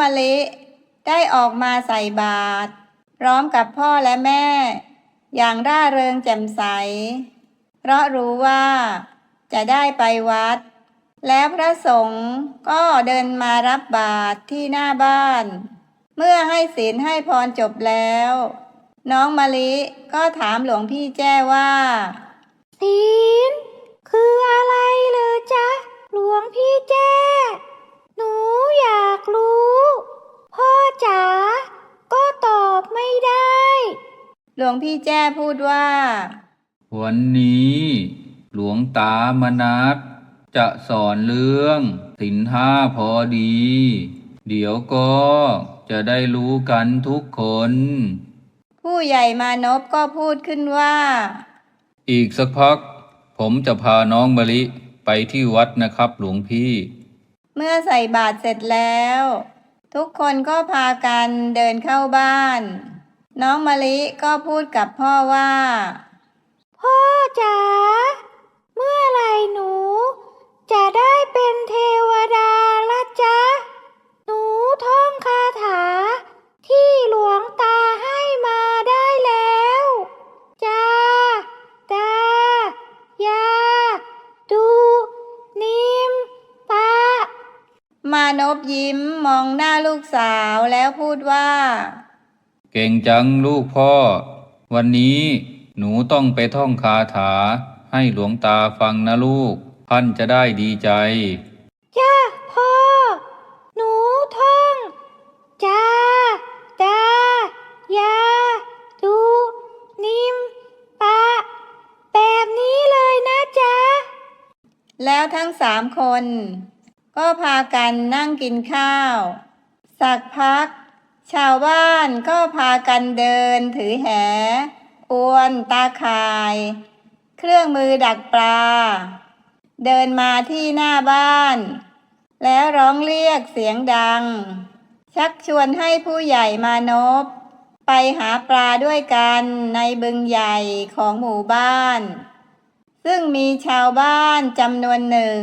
มะลิได้ออกมาใส่บาตรพร้อมกับพ่อและแม่ อย่างร่าเริงแจ่มใส เพราะรู้ว่า จะได้ไปวัด แล้วพระสงฆ์ก็เดินมารับบาตรที่หน้าบ้าน เมื่อให้ศีลให้พรจบแล้ว น้องมะลิก็ถามหลวงพี่แจ้ว่าศีลคืออะไรเลยจ๊ะ หลวงพี่แจ้ หนูอยากรู้ พ่อจ๋าก็ตอบไม่ได้ หลวงพี่แจ้พูดว่า วันนี้ หลวงตามนัสจะสอนเรื่องสินห้าพอดี เดี๋ยวก็จะได้รู้กันทุกคน ผู้ใหญ่มานพก็พูดขึ้นว่า อีกสักพัก ผมจะพาน้องมะลิไปที่วัดนะครับหลวงพี่ เมื่อใส่บาตรเสร็จแล้ว ทุกคนก็พากันเดินเข้าบ้าน น้องมะลิก็พูดกับพ่อว่า พ่อจ๋าเมื่อไหรหนู จะได้เป็นเทวดาละจ๊ะ หนูท่องคาถาที่หลวงตาให้มาได้แล้วจ้าตายา ดู นิมปะ มานพยิ้มมองหน้าลูกสาวแล้วพูดว่า เก่งจังลูกพ่อ วันนี้หนูต้องไปท่องคาถา ให้หลวงตาฟังนะลูก ท่านจะได้ดีใจ จ้าพ่อ หนูท่อง จ้าดายา ดู นิม ปะ แบบนี้เลยนะจ๊ะ แล้วทั้งสามคน ก็พากันนั่งกินข้าว สักพัก ชาวบ้านก็พากันเดินถือแห อวนตาข่าย เครื่องมือดักปลา เดินมาที่หน้าบ้าน แล้วร้องเรียกเสียงดัง ชักชวนให้ผู้ใหญ่มานพไปหาปลาด้วยกันในบึงใหญ่ของหมู่บ้าน ซึ่งมีชาวบ้านจำนวนหนึ่ง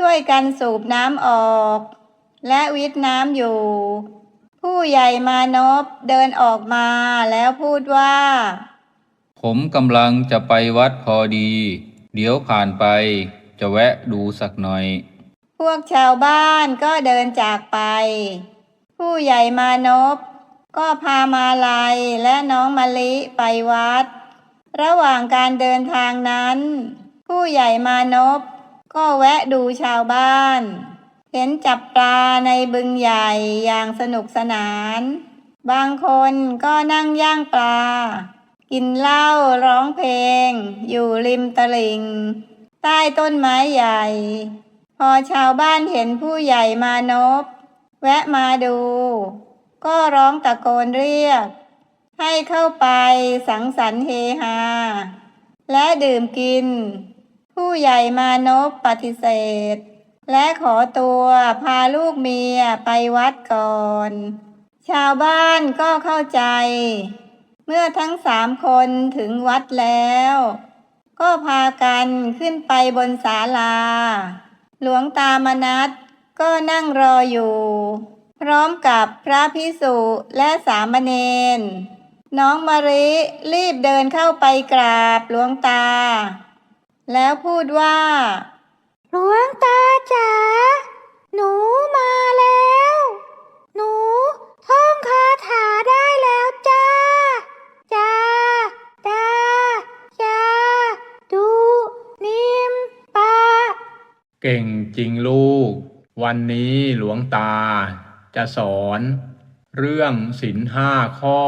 ช่วยกันสูบน้ำออก และวิทน้ำอยู่ ผู้ใหญ่มานพเดินออกมาแล้วพูดว่า ผมกำลังจะไปวัดพอดี เดี๋ยวผ่านไป จะแวะดูสักหน่อย พวกชาวบ้านก็เดินจากไป ผู้ใหญ่มานพก็พามาลัยและน้องมะลิไปวัด ระหว่างการเดินทางนั้น ผู้ใหญ่มานพ ก็แวะดูชาวบ้าน เห็นจับปลาในบึงใหญ่อย่างสนุกสนาน บางคนก็นั่งย่างปลา กินเหล้าร้องเพลง อยู่ริมตลิ่ง ใต้ต้นไม้ใหญ่ พอชาวบ้านเห็นผู้ใหญ่มานพ แวะมาดู ก็ร้องตะโกนเรียก ให้เข้าไปสังสรรค์เฮฮาและดื่มกิน ผู้ใหญ่มานพปฏิเสธ และขอตัวพาลูกเมียไปวัดก่อน ชาวบ้านก็เข้าใจ เมื่อทั้งสามคนถึงวัดแล้ว ก็พากันขึ้นไปบนศาลา หลวงตามนัสก็นั่งรออยู่ พร้อมกับพระพิสุและสามเณรน้องมาริรีบเดินเข้าไปกราบหลวงตา แล้วพูดว่า หลวงตาจ๋า หนูมาแล้ว หนูท่องคาถาได้แล้วจ้า จ้าดายาดู นิมปะเก่งจริงลูก วันนี้หลวงตาจะสอน เรื่องศีลห้าข้อ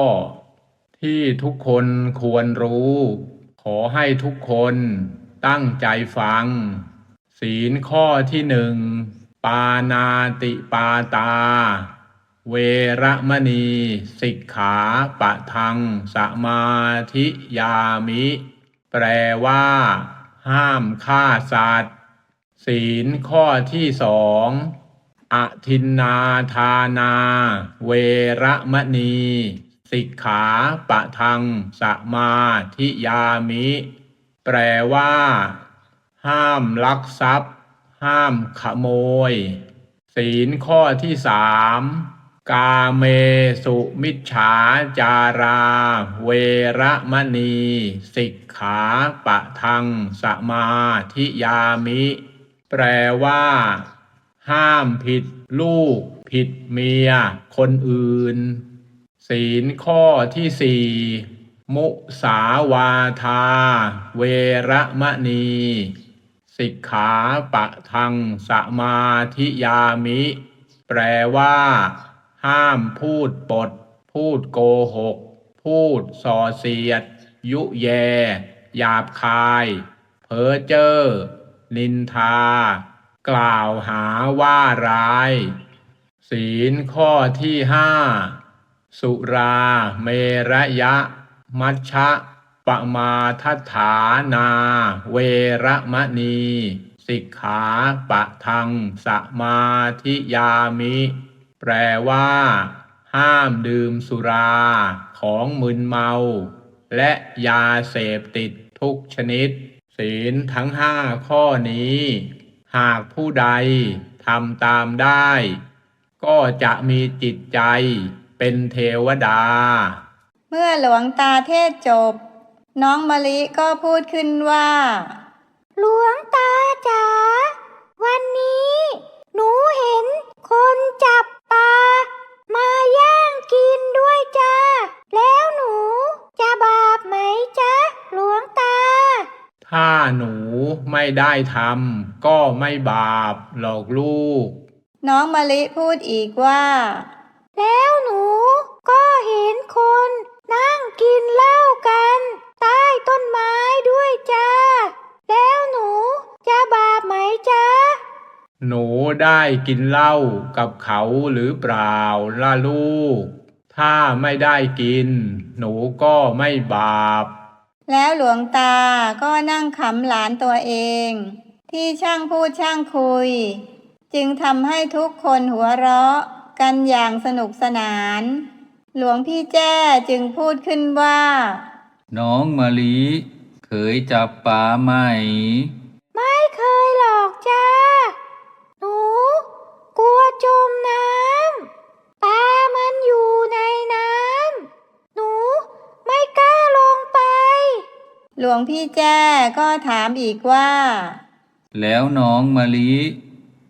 ที่ทุกคนควรรู้ ขอให้ทุกคน ตั้งใจฟัง ศีลข้อที่หนึ่งปานาติปาตา เวระมณีสิกขาปะทังสมาธิยามิ แปลว่า ห้ามฆ่าสัตว์ ศีลข้อที่สองอทินนาทานา เวระมณี สิกขาปะทังสมาธิยามิ แปลว่า ห้ามลักทรัพย์ ห้ามขโมย ศีลข้อที่สามกาเมสุมิจฉาจารา เวระมณี สิกขาปะทังสมาธิยามิ แปลว่า ห้ามผิดลูก ผิดเมีย คนอื่น ศีลข้อที่สี่ มุสาวาทา เวระมณี สิกขาปะทังสมาธิยามิ แปลว่า ห้ามพูดปด พูดโกหก พูดส่อเสียด ยุแย หยาบคาย เพ้อเจ้อนินทา กล่าวหาว่าร้าย ศีลข้อที่ห้า สุราเมระยะ มัชชะปมาทัฐานา เวระมณี สิกขาปะทังสมาธิยามิ แปลว่า ห้ามดื่มสุราของมึนเมา และยาเสพติดทุกชนิด ศีลทั้งห้าข้อนี้ หากผู้ใดทำตามได้ ก็จะมีจิตใจเป็นเทวดา เมื่อหลวงตาเทศจบ น้องมะลิก็พูดขึ้นว่า หลวงตาจ๋าวันนี้ หนูเห็นคนจับปลามาย่างกินด้วยจ้า แล้วหนูจะบาปไหมจ๊ะหลวงตา ถ้าหนูไม่ได้ทำก็ไม่บาปหรอกลูก น้องมะลิพูดอีกว่า แล้วหนูก็เห็นคน นั่งกินเหล้ากัน ใต้ต้นไม้ด้วยจ้า แล้วหนูจะบาปไหมจ๊ะหนูได้กินเหล้ากับเขาหรือเปล่าล่ะลูก ถ้าไม่ได้กิน หนูก็ไม่บาป แล้วหลวงตาก็นั่งขำหลานตัวเอง ที่ช่างพูดช่างคุย จึงทำให้ทุกคนหัวเราะกันอย่างสนุกสนาน หลวงพี่แจ้จึงพูดขึ้นว่า น้องมะลิเคยจับปลาไหม ไม่เคยหรอกจ้า หนู กลัวจมน้ำปลามันอยู่ในน้ำหนูไม่กล้าลงไป หลวงพี่แจ้ก็ถามอีกว่า แล้วน้องมะลิ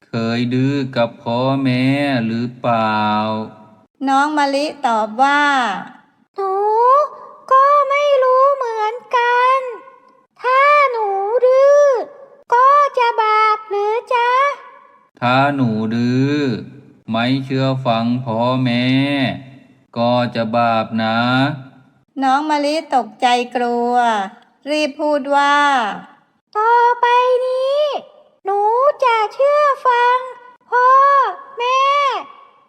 เคยดื้อกับพ่อแม่หรือเปล่า น้องมะลิตอบว่า หนูก็ไม่รู้เหมือนกัน ถ้าหนูดื้อก็จะบาปหรือจ๊ะ ถ้าหนูดื้อไม่เชื่อฟังพ่อแม่ ก็จะบาปนะ น้องมะลิตกใจกลัว รีบพูดว่า ต่อไปนี้ หนูจะเชื่อฟัง พ่อ แม่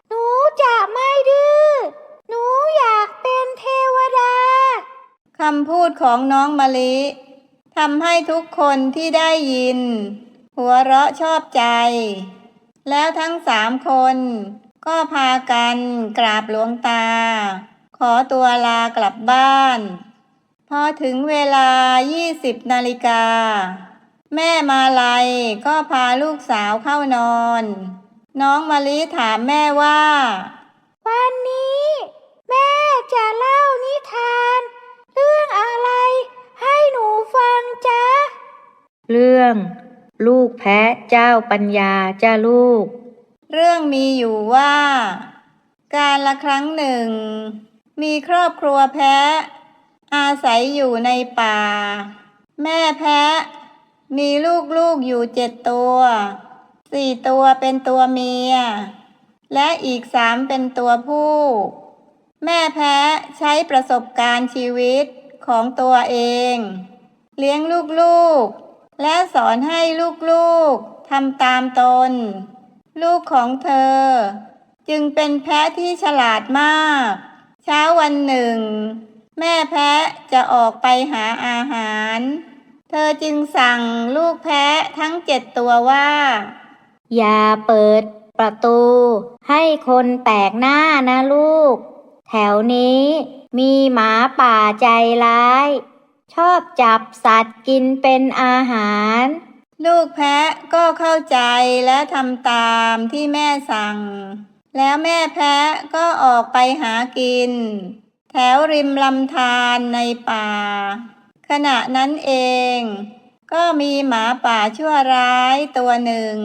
หนูจะไม่ดื้อ หนูอยากเป็นเทวดา คำพูดของน้องมะลิทำให้ทุกคนที่ได้ยิน หัวเราะชอบใจ แล้วทั้งสามคน ก็พากันกราบหลวงตา ขอตัวลากลับบ้าน พอถึงเวลา 20 นาฬิกา แม่มาลัยก็พาลูกสาวเข้านอน น้องมะลิถามแม่ว่า วันนี้ แม่จะเล่านิทาน เรื่องอะไร ให้หนูฟังจ๊ะ เรื่อง ลูกแพะเจ้าปัญญาจ้าลูก เรื่องมีอยู่ว่า การละครั้งหนึ่ง มีครอบครัวแพะ อาศัยอยู่ในป่า แม่แพะ มีลูกๆอยู่เจ็ดตัว สี่ตัวเป็นตัวเมีย และอีกสามเป็นตัวผู้ แม่แพะใช้ประสบการณ์ชีวิตของตัวเอง เลี้ยงลูกๆ และสอนให้ลูกๆทำตามตน ลูกของเธอ จึงเป็นแพะที่ฉลาดมาก เช้าวันหนึ่ง แม่แพะจะออกไปหาอาหาร เธอจึงสั่งลูกแพะทั้งเจ็ดตัวว่า อย่าเปิดประตู ให้คนแปลกหน้านะลูก แถวนี้มีหมาป่าใจร้าย ชอบจับสัตว์กินเป็นอาหาร ลูกแพะก็เข้าใจและทำตามที่แม่สั่ง แล้วแม่แพะก็ออกไปหากิน แถวริมลำธารในป่า ขณะนั้นเอง ก็มีหมาป่าชั่วร้ายตัวหนึ่ง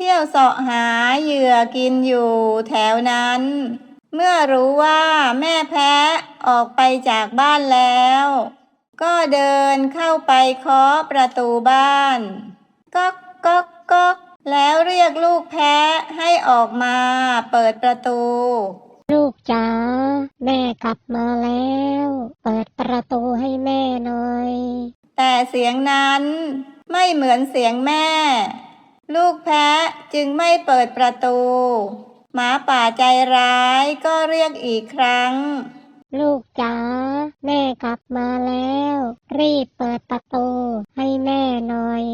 ที่ยวเสาะหาเหยื่อกินอยู่แถวนั้น เมื่อรู้ว่าแม่แพะออกไปจากบ้านแล้ว ก็เดินเข้าไปเคาะประตูบ้านก๊อกก๊อกก๊อกแล้วเรียกลูกแพะให้ออกมาเปิดประตู ลูกจ๋าแม่กลับมาแล้ว เปิดประตูให้แม่หน่อย แต่เสียงนั้นไม่เหมือนเสียงแม่ ลูกแพะจึงไม่เปิดประตู หมาป่าใจร้ายก็เรียกอีกครั้ง ลูกจ๋าแม่กลับมาแล้ว รีบเปิดประตูให้แม่หน่อย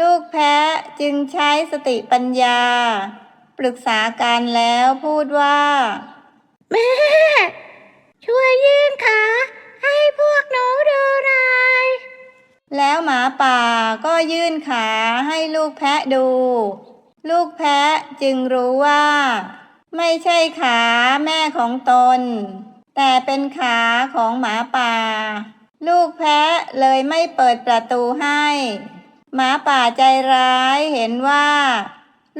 ลูกแพะจึงใช้สติปัญญา ปรึกษากันแล้วพูดว่า แม่ ช่วยยื่นขาให้พวกหนูดูหน่อย แล้วหมาป่าก็ยื่นขาให้ลูกแพะดู ลูกแพะจึงรู้ว่า ไม่ใช่ขาแม่ของตน แต่เป็นขาของหมาป่า ลูกแพะเลยไม่เปิดประตูให้ หมาป่าใจร้ายเห็นว่า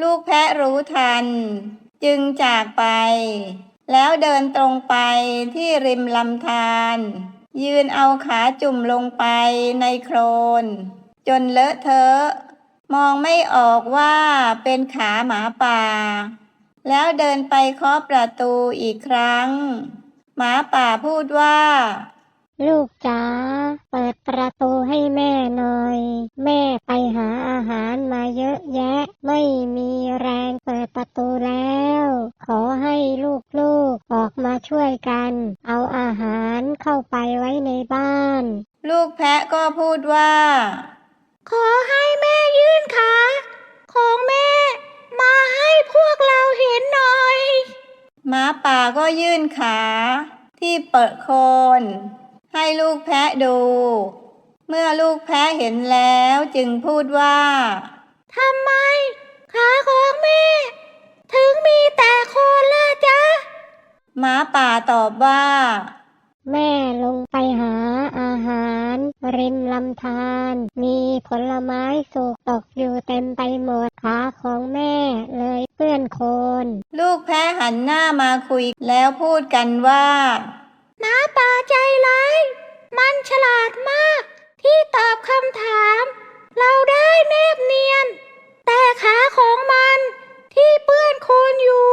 ลูกแพะรู้ทัน จึงจากไป แล้วเดินตรงไปที่ริมลำธาร ยืนเอาขาจุ่มลงไปในโคลน จนเลอะเทอะมองไม่ออกว่าเป็นขาหมาป่า แล้วเดินไปเคาะประตูอีกครั้ง หมาป่าพูดว่า ลูกจ๋าเปิดประตูให้แม่หน่อย แม่ไปหาอาหารมาเยอะแยะ ไม่มีแรงเปิดประตูแล้ว ขอ มาช่วยกัน เอาอาหารเข้าไปไว้ในบ้าน ลูกแพะก็พูดว่า ขอให้แม่ยื่นขาของแม่ มาให้พวกเราเห็นหน่อยหมาป่าก็ยื่นขา ที่เปิดโคน ให้ลูกแพะดู เมื่อลูกแพะเห็นแล้วจึงพูดว่าทำไมขาของแม่ ถึงมีแต่โคนล่ะจ๊ะ หมาป่าตอบว่า แม่ลงไปหาอาหาร ริมลำธารมีผลไม้สุกตกอยู่เต็มไปหมดขาของแม่เลยเปื้อนโคลนลูกแพะหันหน้ามาคุยแล้วพูดกันว่าหมาป่าใจร้ายมันฉลาดมาก ที่ตอบคำถาม เราได้แนบเนียน แต่ขาของมันที่เปื้อนโคลนอยู่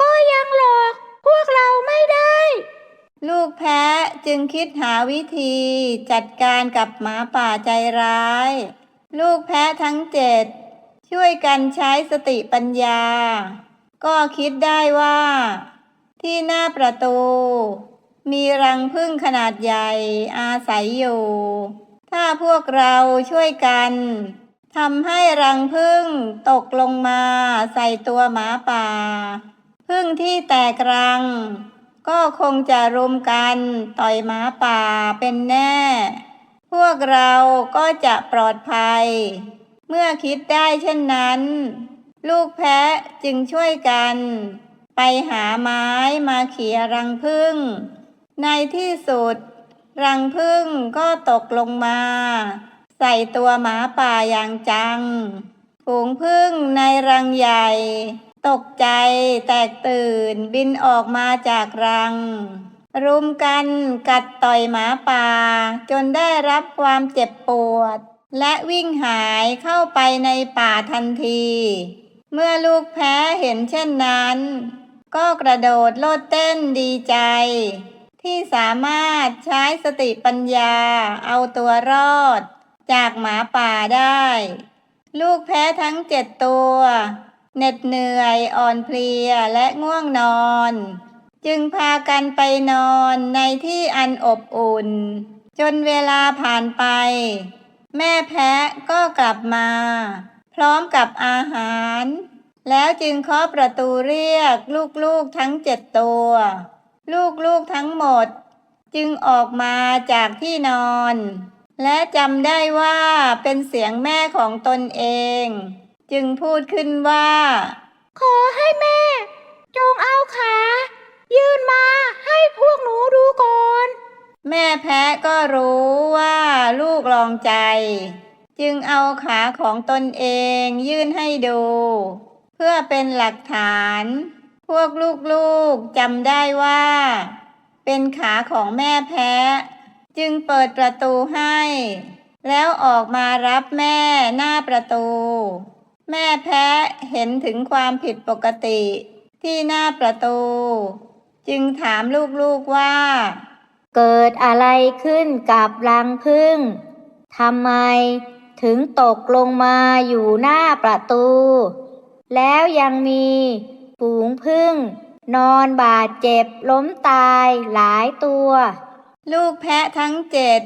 ก็ยังหลอก พวกเราไม่ได้ ลูกแพะจึงคิดหาวิธีจัดการกับหมาป่าใจร้าย ลูกแพะทั้งเจ็ดช่วยกันใช้สติปัญญา ก็คิดได้ว่า ที่หน้าประตู มีรังผึ้งขนาดใหญ่อาศัยอยู่ ถ้าพวกเราช่วยกันทำให้รังผึ้งตกลงมาใส่ตัวหมาป่า ผึ้งที่แตกรัง ก็คงจะรุมกันต่อยหมาป่าเป็นแน่ พวกเราก็จะปลอดภัย เมื่อคิดได้เช่นนั้น ลูกแพะจึงช่วยกัน ไปหาไม้มาเขี่ยรังผึ้งในที่สุด รังผึ้งก็ตกลงมา ใส่ตัวหมาป่าอย่างจังฝูงผึ้งในรังใหญ่ ตกใจแตกตื่นบินออกมาจากรัง รุมกันกัดต่อยหมาป่า จนได้รับความเจ็บปวด และวิ่งหายเข้าไปในป่าทันที เมื่อลูกแพ้เห็นเช่นนั้น ก็กระโดดโลดเต้นดีใจ ที่สามารถใช้สติปัญญาเอาตัวรอด จากหมาป่าได้ ลูกแพ้ทั้งเจ็ดตัว เหน็ดเหนื่อยอ่อนเพลียและง่วงนอน จึงพากันไปนอนในที่อันอบอุ่น จนเวลาผ่านไป แม่แพะก็กลับมา พร้อมกับอาหาร แล้วจึงเคาะประตูเรียกลูกๆทั้งเจ็ดตัว ลูกๆทั้งหมด จึงออกมาจากที่นอน และจำได้ว่าเป็นเสียงแม่ของตนเอง จึงพูดขึ้นว่า ขอให้แม่ จงเอาขา ยื่นมาให้พวกหนูดูก่อน แม่แพะก็รู้ว่าลูกลองใจ จึงเอาขาของตนเองยื่นให้ดู เพื่อเป็นหลักฐาน พวกลูกๆจำได้ว่า เป็นขาของแม่แพะ จึงเปิดประตูให้ แล้วออกมารับแม่หน้าประตู แม่แพะเห็นถึงความผิดปกติ ที่หน้าประตู จึงถามลูกๆว่า เกิดอะไรขึ้นกับรังพึ่งทำไมถึงตกลงมาอยู่หน้าประตู แล้วยังมีฝูงพึ่ง นอนบาดเจ็บล้มตายหลายตัว ลูกแพะทั้งเจ็ด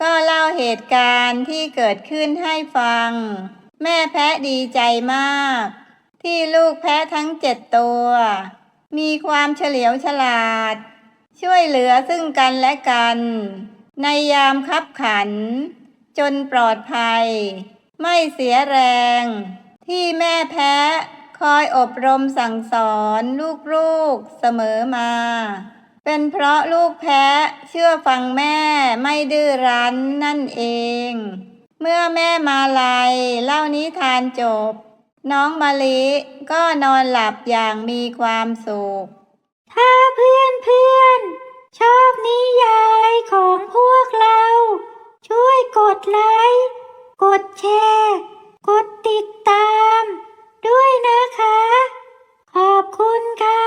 ก็เล่าเหตุการณ์ที่เกิดขึ้นให้ฟัง แม่แพะดีใจมาก ที่ลูกแพะทั้งเจ็ดตัว มีความเฉลียวฉลาด ช่วยเหลือซึ่งกันและกัน ในยามคับขัน จนปลอดภัย ไม่เสียแรง ที่แม่แพะคอยอบรมสั่งสอนลูกๆเสมอมา เป็นเพราะลูกแพะเชื่อฟังแม่ไม่ดื้อรั้นนั่นเอง เมื่อแม่มาลายเล่านิทานจบ น้องมะลิก็นอนหลับอย่างมีความสุข ถ้าเพื่อนเพื่อนชอบนิยายของพวกเรา ช่วยกดไลค์กดแชร์ กดติดตาม ด้วยนะคะ ขอบคุณค่ะ